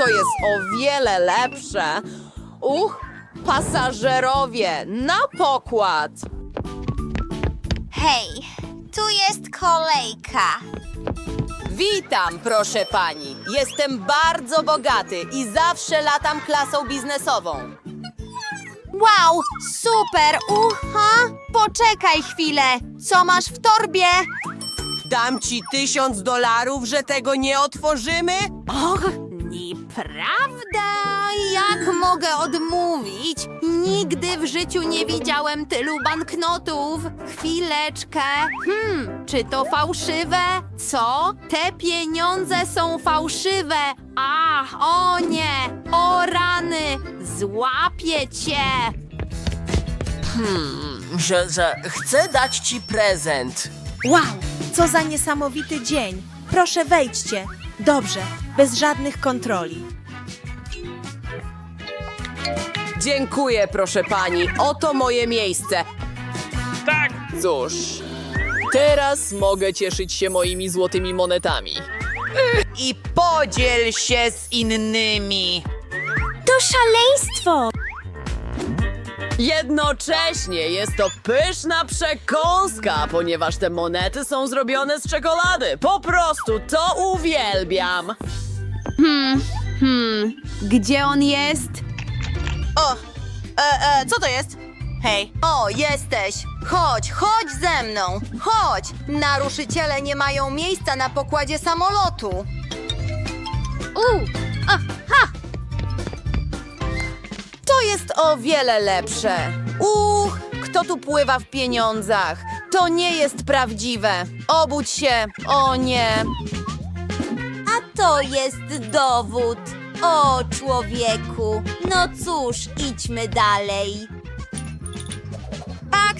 to jest o wiele lepsze. Uch, pasażerowie, na pokład. Hej, tu jest kolejka. Witam, proszę pani. Jestem bardzo bogaty i zawsze latam klasą biznesową. Wow, super! Uha! Poczekaj chwilę. Co masz w torbie? Dam ci tysiąc dolarów, że tego nie otworzymy? Och, nieprawda! Jak mogę odmówić? Nigdy w życiu nie widziałem tylu banknotów. Chwileczkę. Hmm, czy to fałszywe? Co? Te pieniądze są fałszywe. Ach, o nie! O rany! Złapię cię! Że, że chcę dać ci prezent. Wow, co za niesamowity dzień. Proszę wejdźcie. Dobrze, bez żadnych kontroli. Dziękuję, proszę pani. Oto moje miejsce. Tak! Cóż, teraz mogę cieszyć się moimi złotymi monetami. I podziel się z innymi. To szaleństwo! Jednocześnie jest to pyszna przekąska, ponieważ te monety są zrobione z czekolady. Po prostu to uwielbiam. Hmm, gdzie on jest? O, e, e, co to jest? Hej. O, jesteś. Chodź, chodź ze mną. Chodź. Naruszyciele nie mają miejsca na pokładzie samolotu. U, To jest o wiele lepsze. Uch, kto tu pływa w pieniądzach? To nie jest prawdziwe. Obudź się. O nie. A to jest dowód. O, człowieku. No cóż, idźmy dalej.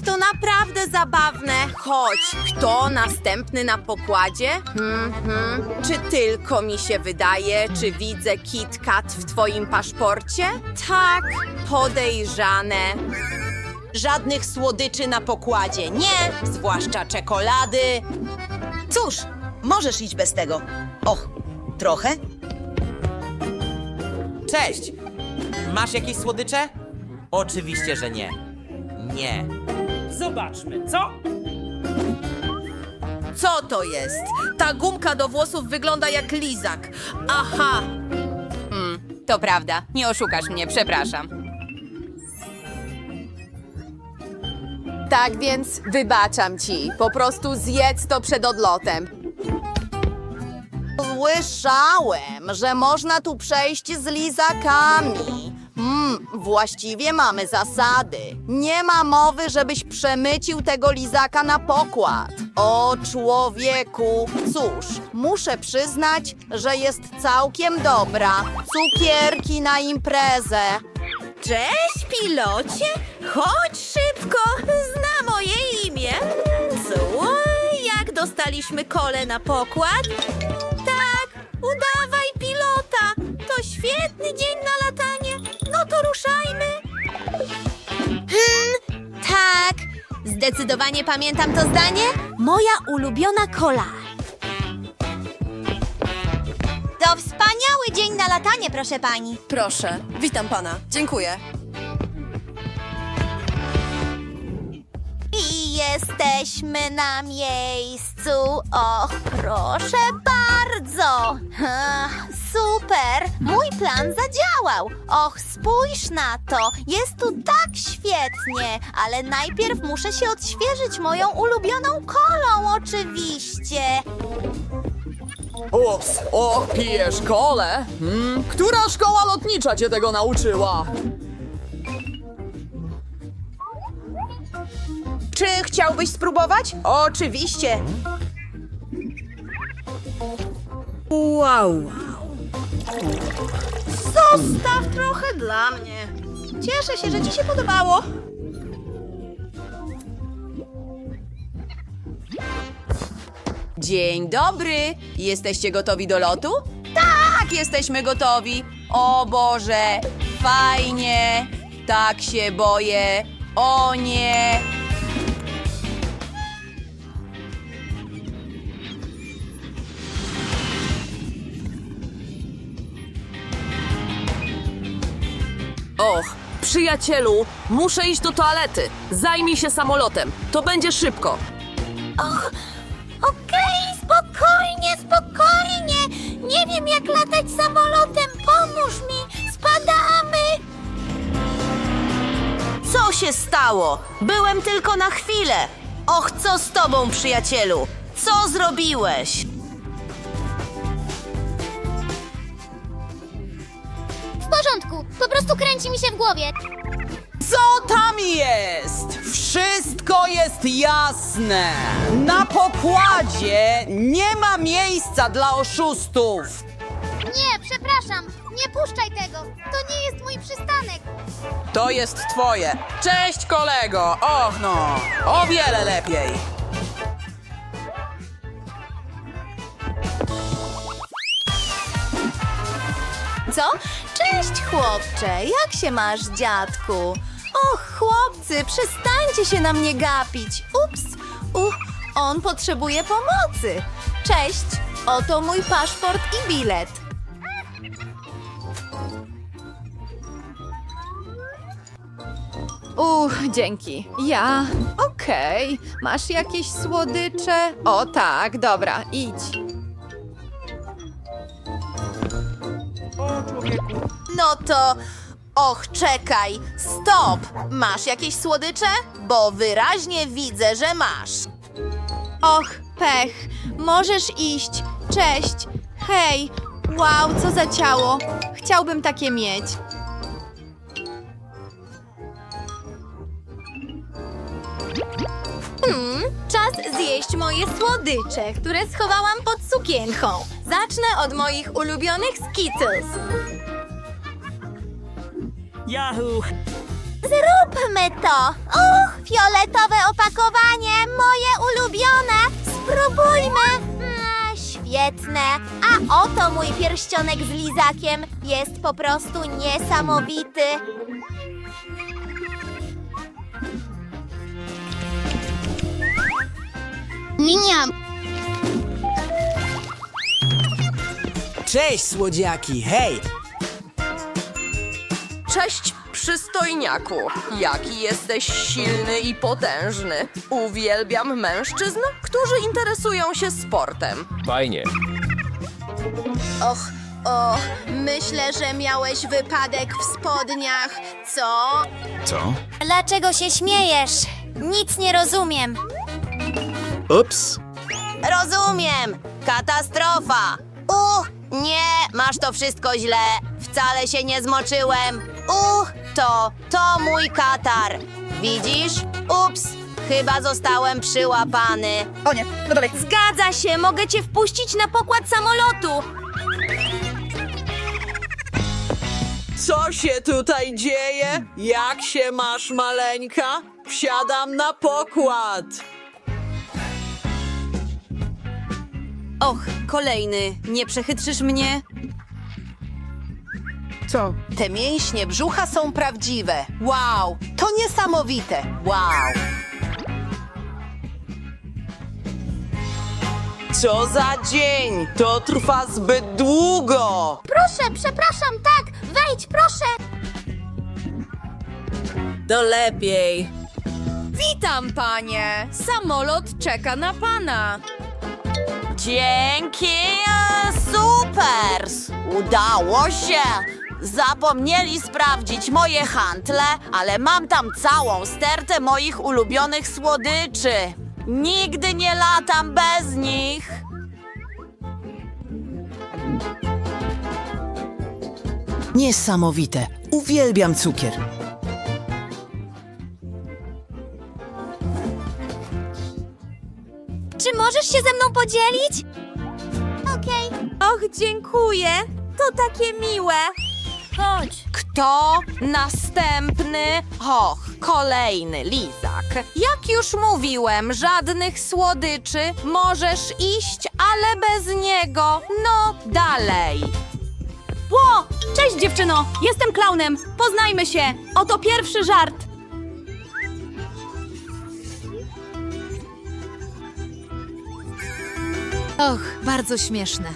Tak, to naprawdę zabawne. Chodź, kto następny na pokładzie? Hmm, hmm. Czy tylko mi się wydaje, czy widzę KitKat w twoim paszporcie? Tak, podejrzane. Żadnych słodyczy na pokładzie, nie, zwłaszcza czekolady. Cóż, możesz iść bez tego. Och, trochę? Cześć! Masz jakieś słodycze? Oczywiście, że nie. Nie. Zobaczmy, co? Co to jest? Ta gumka do włosów wygląda jak lizak. Aha, To prawda, nie oszukasz mnie, przepraszam. tak więc wybaczam ci. Po prostu zjedz to przed odlotem. Słyszałem, że można tu przejść z lizakami. Hmm, właściwie mamy zasady. Nie ma mowy, żebyś przemycił tego lizaka na pokład. O człowieku, cóż, muszę przyznać, że jest całkiem dobra. Cukierki na imprezę. Cześć, pilocie! Chodź szybko! Zna moje imię! Co? Jak dostaliśmy kole na pokład? Tak, udawaj zdecydowanie pamiętam to zdanie. Moja ulubiona kola. To wspaniały dzień na latanie, proszę pani. Proszę, witam pana. Dziękuję. I jesteśmy na miejscu. Och, proszę bardzo. Ach, Super, mój plan zadziałał. Och, spójrz na to. Jest tu tak świetnie, ale najpierw muszę się odświeżyć moją ulubioną kolą, oczywiście. Ups, och, pijesz kole? Hmm, która szkoła lotnicza cię tego nauczyła? Czy chciałbyś spróbować? Oczywiście. Wow, wow. Zostaw trochę dla mnie. Cieszę się, że ci się podobało. Dzień dobry. Jesteście gotowi do lotu? Tak, jesteśmy gotowi. O Boże, fajnie. Tak się boję. O nie. Przyjacielu, muszę iść do toalety. Zajmij się samolotem. To będzie szybko. Och, okej, spokojnie, spokojnie. Nie wiem jak latać samolotem, pomóż mi. Spadamy. Co się stało? Byłem tylko na chwilę. Och, co z tobą, przyjacielu? Co zrobiłeś? Prostu kręci mi się w głowie. Co tam jest? Wszystko jest jasne. Na pokładzie nie ma miejsca dla oszustów. Nie, przepraszam, nie puszczaj tego. To nie jest mój przystanek. To jest twoje. Cześć kolego! Och no, o wiele lepiej. Co? Cześć, chłopcze. Jak się masz, dziadku? Och, chłopcy, przestańcie się na mnie gapić. Ups, uch, on potrzebuje pomocy. Cześć, oto mój paszport i bilet. Uch, dzięki. Ja. Okej. Masz jakieś słodycze? O tak, dobra, idź. No to... Och, czekaj, stop! Masz jakieś słodycze? Bo wyraźnie widzę, że masz. Och, pech. Możesz iść. Cześć. Hej. Wow, co za ciało. Chciałbym takie mieć. Hmm, czas zjeść moje słodycze, które schowałam pod sukienką. Zacznę od moich ulubionych Skittles. Yahoo! Zróbmy to! Uch, fioletowe opakowanie, moje ulubione! Spróbujmy! Mm, świetne! A oto mój pierścionek z lizakiem. Jest po prostu niesamowity. Miniam. Cześć słodziaki, hej! Cześć, przystojniaku. Jaki jesteś silny i potężny. Uwielbiam mężczyzn, którzy interesują się sportem. Fajnie. Och, o, myślę, że miałeś wypadek w spodniach, co? Co? Dlaczego się śmiejesz? Nic nie rozumiem. Ups. Rozumiem. Katastrofa. Uch, nie, masz to wszystko źle. Wcale się nie zmoczyłem. Uch, to, to mój katar. Widzisz? Ups, chyba zostałem przyłapany. Zgadza się, mogę cię wpuścić na pokład samolotu. Co się tutaj dzieje? Jak się masz, maleńka? Wsiadam na pokład. Och, kolejny. Nie przechytrzysz mnie? Co? Te mięśnie brzucha są prawdziwe. Wow, to niesamowite. Wow. Co za dzień? To trwa zbyt długo. Proszę, przepraszam, tak. Wejdź, proszę. To lepiej. Witam, panie. Samolot czeka na pana. Dzięki, e, super! Udało się! Zapomnieli sprawdzić moje hantle, ale mam tam całą stertę moich ulubionych słodyczy. Nigdy nie latam bez nich. Niesamowite. Uwielbiam cukier. Czy możesz się ze mną podzielić? Okej. Och, dziękuję. To takie miłe. Chodź. Kto następny? Och, kolejny lizak. Jak już mówiłem, żadnych słodyczy. Możesz iść, ale bez niego. No, dalej. Ło! Cześć, dziewczyno. Jestem klaunem. Poznajmy się. Oto pierwszy żart. Och, bardzo śmieszne.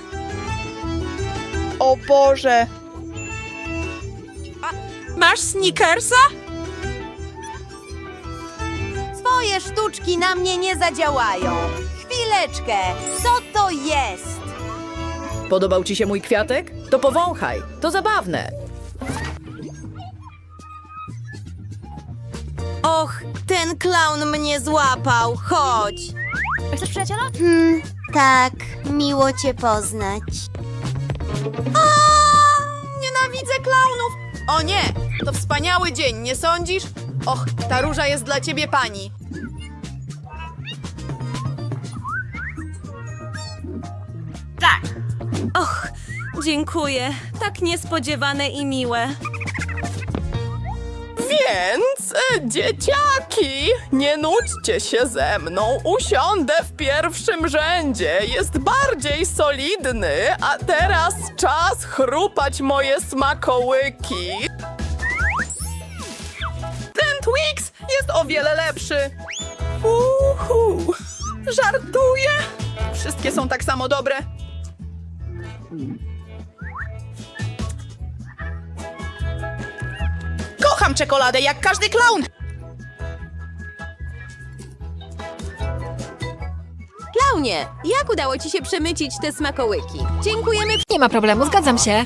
O Boże. Masz sneakersa? Twoje sztuczki na mnie nie zadziałają. Chwileczkę, co to jest? Podobał ci się mój kwiatek? To powąchaj. To zabawne. Och, ten klaun mnie złapał. Chodź. Chcesz przyjaciela? Hmm, tak, miło cię poznać. Nienawidzę klaunów! O nie! To wspaniały dzień, nie sądzisz? Och, ta róża jest dla ciebie pani. Och, dziękuję. Tak niespodziewane i miłe. Więc, e, dzieciaki, nie nudźcie się ze mną. Usiądę w pierwszym rzędzie. Jest bardziej solidny, a teraz czas chrupać moje smakołyki. Ten Twix jest o wiele lepszy. Uhu, żartuję. Wszystkie są tak samo dobre. Kocham czekoladę jak każdy klaun. Klaunie, jak udało ci się przemycić te smakołyki? Dziękujemy Nie ma problemu, zgadzam się.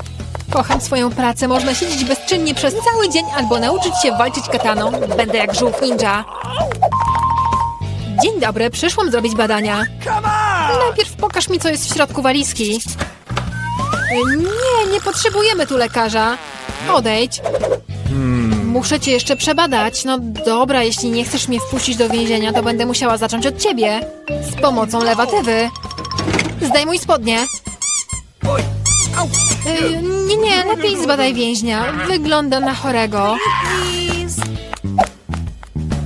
Kocham swoją pracę, można siedzieć bezczynnie przez cały dzień albo nauczyć się walczyć kataną. Będę jak żółw ninja. Dzień dobry, przyszłam zrobić badania. Najpierw pokaż mi, co jest w środku walizki. Y, Nie, nie potrzebujemy tu lekarza. Odejdź. Muszę cię jeszcze przebadać. No dobra, jeśli nie chcesz mnie wpuścić do więzienia, to będę musiała zacząć od ciebie. Z pomocą lewatywy. Zdejmuj spodnie. Y, nie, nie, lepiej zbadaj więźnia. Wygląda na chorego.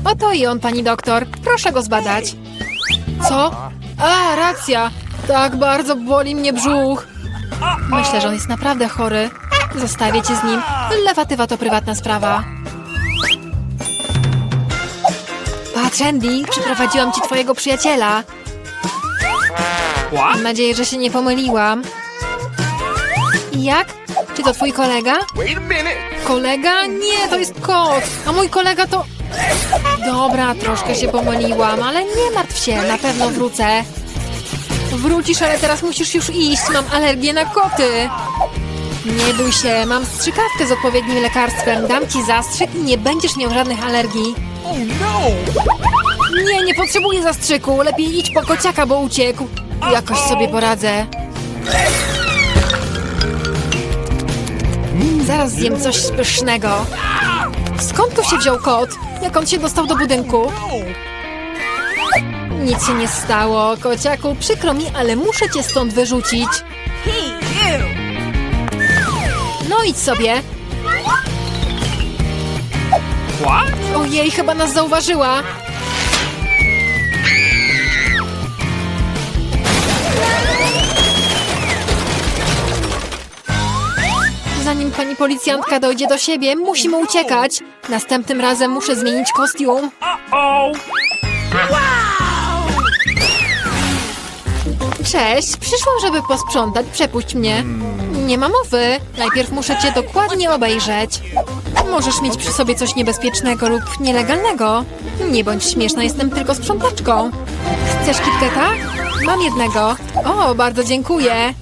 Oto i on, pani doktor. Proszę go zbadać. Co? A, racja. Tak bardzo boli mnie brzuch. Myślę, że on jest naprawdę chory. Zostawię cię z nim. Lewatywa to prywatna sprawa. Patrz, Andy, przyprowadziłam ci twojego przyjaciela. Mam nadzieję, że się nie pomyliłam. Jak? Czy to twój kolega? Kolega? Nie, to jest kot. A mój kolega to... Dobra, troszkę się pomyliłam, ale nie martw się, na pewno wrócę. Wrócisz, ale teraz musisz już iść. Mam alergię na koty. Nie bój się, mam strzykawkę z odpowiednim lekarstwem. Dam ci zastrzyk i nie będziesz miał żadnych alergii. Nie, nie potrzebuję zastrzyku. Lepiej idź po kociaka, bo uciekł. Jakoś sobie poradzę. Zaraz zjem coś pysznego. Skąd tu się wziął kot? Jak on się dostał do budynku? Nic się nie stało, kociaku. Przykro mi, ale muszę cię stąd wyrzucić. No idź sobie. Ojej, chyba nas zauważyła. Zanim pani policjantka dojdzie do siebie, musimy uciekać. Następnym razem muszę zmienić kostium. Cześć, przyszłam, żeby posprzątać. Przepuść mnie. Nie ma mowy. Najpierw muszę cię dokładnie obejrzeć. Możesz mieć przy sobie coś niebezpiecznego lub nielegalnego. Nie bądź śmieszna, jestem tylko sprzątaczką. Chcesz KitKata? Mam jednego. O, bardzo dziękuję.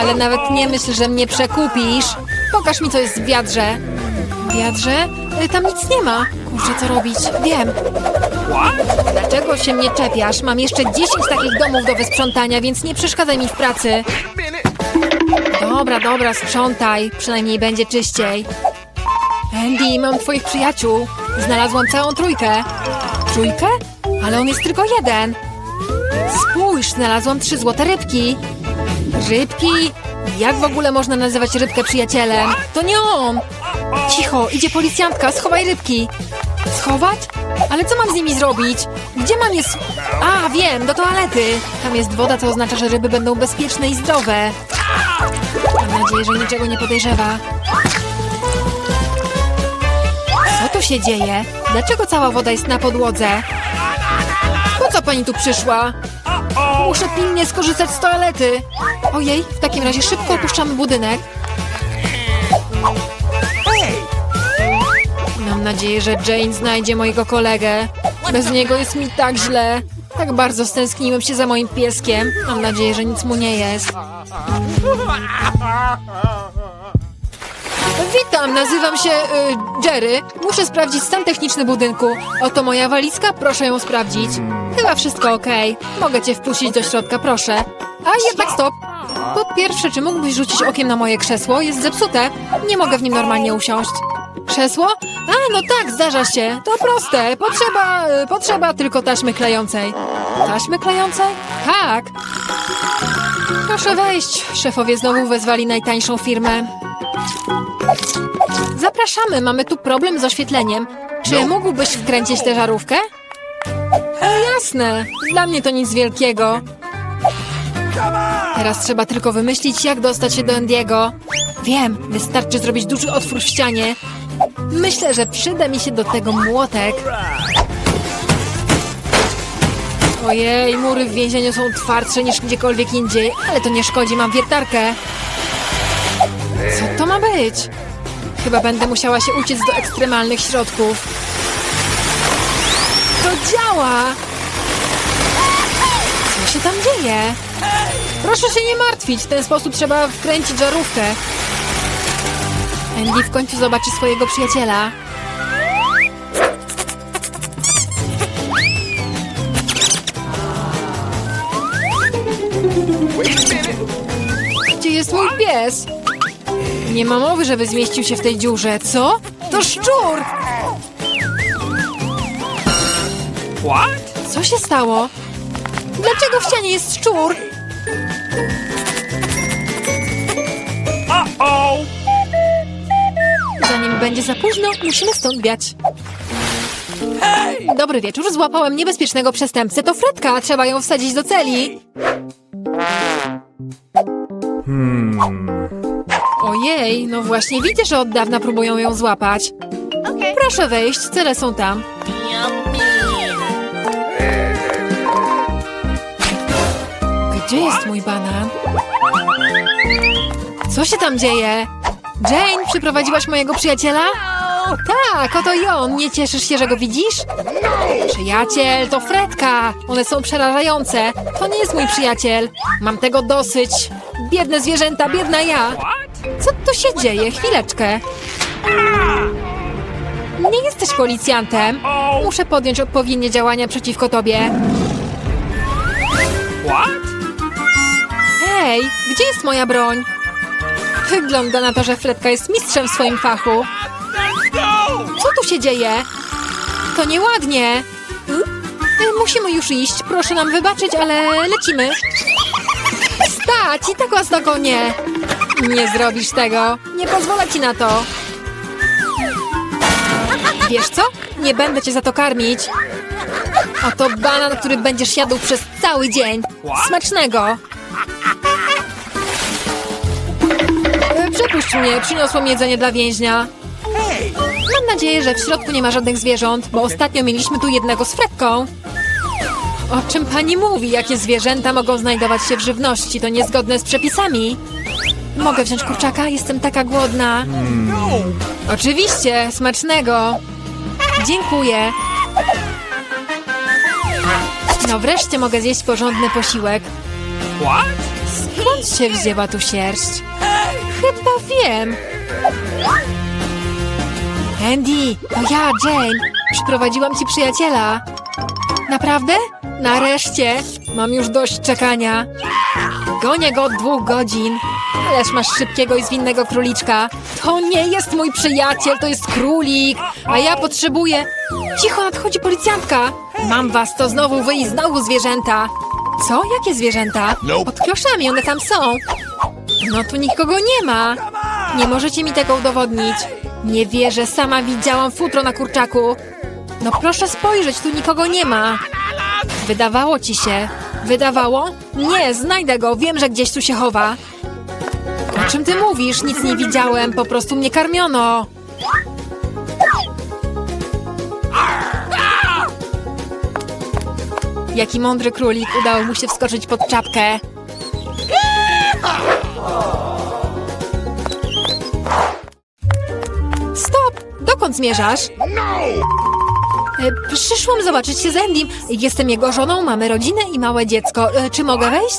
Ale nawet nie myśl, że mnie przekupisz. Pokaż mi, co jest w wiadrze. W wiadrze? Y, Tam nic nie ma. Kurczę, co robić? Wiem. Dlaczego się mnie czepiasz? Mam jeszcze 10 takich domów do wysprzątania, więc nie przeszkadzaj mi w pracy. Dobra, dobra, sprzątaj. Przynajmniej będzie czyściej. Andy, mam twoich przyjaciół. Znalazłam całą trójkę. Trójkę? Ale on jest tylko jeden. Spójrz, znalazłam trzy złote rybki. Rybki? Jak w ogóle można nazywać rybkę przyjacielem? To nie on! Cicho, idzie policjantka, schowaj rybki. Schować? Ale co mam z nimi zrobić? Gdzie mam je... A, wiem, do toalety. Tam jest woda, co oznacza, że ryby będą bezpieczne i zdrowe. Mam nadzieję, że niczego nie podejrzewa. Tu się dzieje? Dlaczego cała woda jest na podłodze? Po co pani tu przyszła? Muszę pilnie skorzystać z toalety. Ojej, w takim razie szybko opuszczamy budynek. nadzieję, że Jane znajdzie mojego kolegę. Bez niego jest mi tak źle. Tak bardzo stęskniłem się za moim pieskiem. Mam nadzieję, że nic mu nie jest. Witam, nazywam się y, Jerry. Muszę sprawdzić stan techniczny budynku. Oto moja walizka, proszę ją sprawdzić. Chyba wszystko ok. Mogę cię wpuścić do środka, proszę. A jednak stop. Po pierwsze, czy mógłbyś rzucić okiem na moje krzesło? Jest zepsute. Nie mogę w nim normalnie usiąść. Krzesło? A, no tak, zdarza się. To proste. Potrzeba, y, potrzeba tylko taśmy klejącej. Taśmy klejącej? Tak. Proszę wejść. Szefowie znowu wezwali najtańszą firmę. Zapraszamy, mamy tu problem z oświetleniem. Czy mógłbyś wkręcić tę żarówkę? E, jasne, dla mnie to nic wielkiego. Teraz trzeba tylko wymyślić, jak dostać się do Endiego. Wiem, wystarczy zrobić duży otwór w ścianie. Myślę, że przyda mi się do tego młotek. Ojej, mury w więzieniu są twardsze niż gdziekolwiek indziej, ale to nie szkodzi, mam wiertarkę. Co to ma być? Chyba będę musiała się uciec do ekstremalnych środków. To działa! Co się tam dzieje? Proszę się nie martwić, w ten sposób trzeba wkręcić żarówkę. Andy w końcu zobaczy swojego przyjaciela. Gdzie jest mój pies? Nie ma mowy, żeby zmieścił się w tej dziurze. Co? To szczur! What? Co się stało? Dlaczego w ścianie jest szczur? Uh-oh! Zanim będzie za późno, musimy stąd wiać. Dobry wieczór, złapałem niebezpiecznego przestępcę. To Fredka, trzeba ją wsadzić do celi. Ojej, no właśnie widzę, że od dawna próbują ją złapać. Proszę wejść, cele są tam. Gdzie jest mój banan? Co się tam dzieje? Jane, przyprowadziłaś mojego przyjaciela? Tak, oto i on. Nie cieszysz się, że go widzisz? Przyjaciel, to Fredka. One są przerażające. To nie jest mój przyjaciel. Mam tego dosyć. Biedne zwierzęta, biedna ja. Co tu się dzieje? Chwileczkę. Nie jesteś policjantem. Muszę podjąć odpowiednie działania przeciwko tobie. What? Hej, gdzie jest moja broń? Wygląda na to, że Fredka jest mistrzem w swoim fachu. Co tu się dzieje? To nieładnie. Y, Musimy już iść. Proszę nam wybaczyć, ale lecimy. Stać! I tak was dogonię. Nie zrobisz tego. Nie pozwolę ci na to. Wiesz co? Nie będę cię za to karmić. Oto banan, który będziesz jadł przez cały dzień. Smacznego! E, Przepuść mnie, przyniosłam jedzenie dla więźnia. Mam nadzieję, że w środku nie ma żadnych zwierząt, bo ostatnio mieliśmy tu jednego z Fredką. O czym pani mówi? Jakie zwierzęta mogą znajdować się w żywności? To niezgodne z przepisami. Mogę wziąć kurczaka? Jestem taka głodna. Oczywiście, smacznego. Dziękuję. No wreszcie mogę zjeść porządny posiłek. Skąd się wzięła tu sierść? Chyba wiem. Andy, to ja, Jane. Przyprowadziłam ci przyjaciela. Naprawdę? Nareszcie. Mam już dość czekania. Gonię go od dwóch godzin. Ależ masz szybkiego i zwinnego króliczka. To nie jest mój przyjaciel, to jest królik. A ja potrzebuję... Cicho, nadchodzi policjantka. Mam was, to znowu wy i znowu zwierzęta. Co? Jakie zwierzęta? Pod kloszami, one tam są. No tu nikogo nie ma. Nie możecie mi tego udowodnić. Nie wierzę, sama widziałam futro na kurczaku. No proszę spojrzeć, tu nikogo nie ma. Wydawało ci się. Wydawało? Nie, znajdę go, wiem, że gdzieś tu się chowa. O czym ty mówisz? Nic nie widziałem, po prostu mnie karmiono. Jaki mądry królik, udało mu się wskoczyć pod czapkę. Stop! Dokąd zmierzasz? E, Przyszłam zobaczyć się z Endym. Jestem jego żoną, mamy rodzinę i małe dziecko. E, Czy mogę wejść?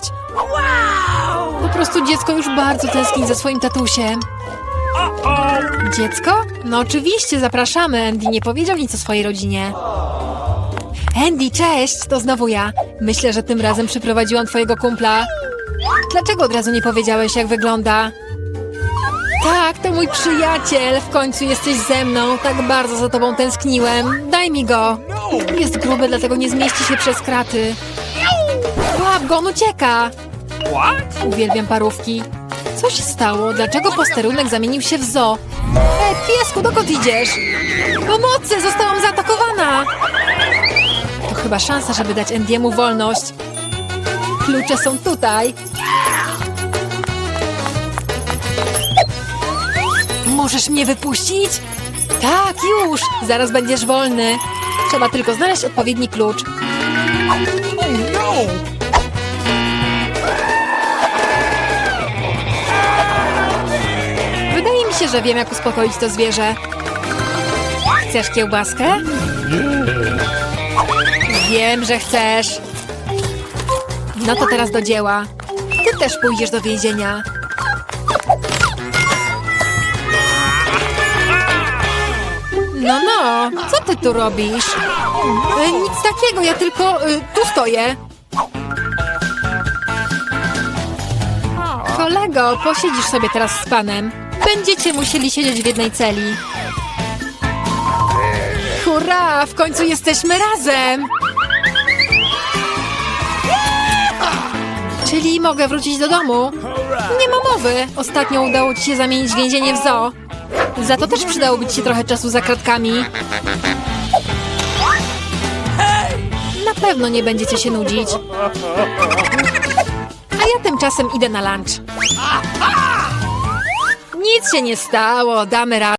Prostu dziecko już bardzo tęskni za swoim tatusiem. Dziecko? No oczywiście, zapraszamy. Andy nie powiedział nic o swojej rodzinie. Andy, cześć! To znowu ja. Myślę, że tym razem przyprowadziłam twojego kumpla. Dlaczego od razu nie powiedziałeś, jak wygląda? Tak, to mój przyjaciel. W końcu jesteś ze mną. Tak bardzo za tobą tęskniłem. Daj mi go. Jest gruby, dlatego nie zmieści się przez kraty. Łap go, on ucieka. Uwielbiam parówki. Co się stało? Dlaczego posterunek zamienił się w zoo? Ej, piesku, dokąd idziesz? Pomocy, zostałam zaatakowana! To chyba szansa, żeby dać Endiemu wolność. Klucze są tutaj. Możesz mnie wypuścić? Tak, już! Zaraz będziesz wolny. Trzeba tylko znaleźć odpowiedni klucz. Wydaje mi że wiem, jak uspokoić to zwierzę. Chcesz kiełbaskę? Wiem, że chcesz. No to teraz do dzieła. Ty też pójdziesz do więzienia. No, no, co ty tu robisz? E, nic takiego, ja tylko e, tu stoję. Kolego, posiedzisz sobie teraz z panem. Będziecie musieli siedzieć w jednej celi. Hurra! W końcu jesteśmy razem! Czyli mogę wrócić do domu? Nie ma mowy. Ostatnio udało ci się zamienić więzienie w zoo. Za to też przydałoby ci się trochę czasu za kratkami. Na pewno nie będziecie się nudzić. A ja tymczasem idę na lunch. Nic się nie stało, damy radę.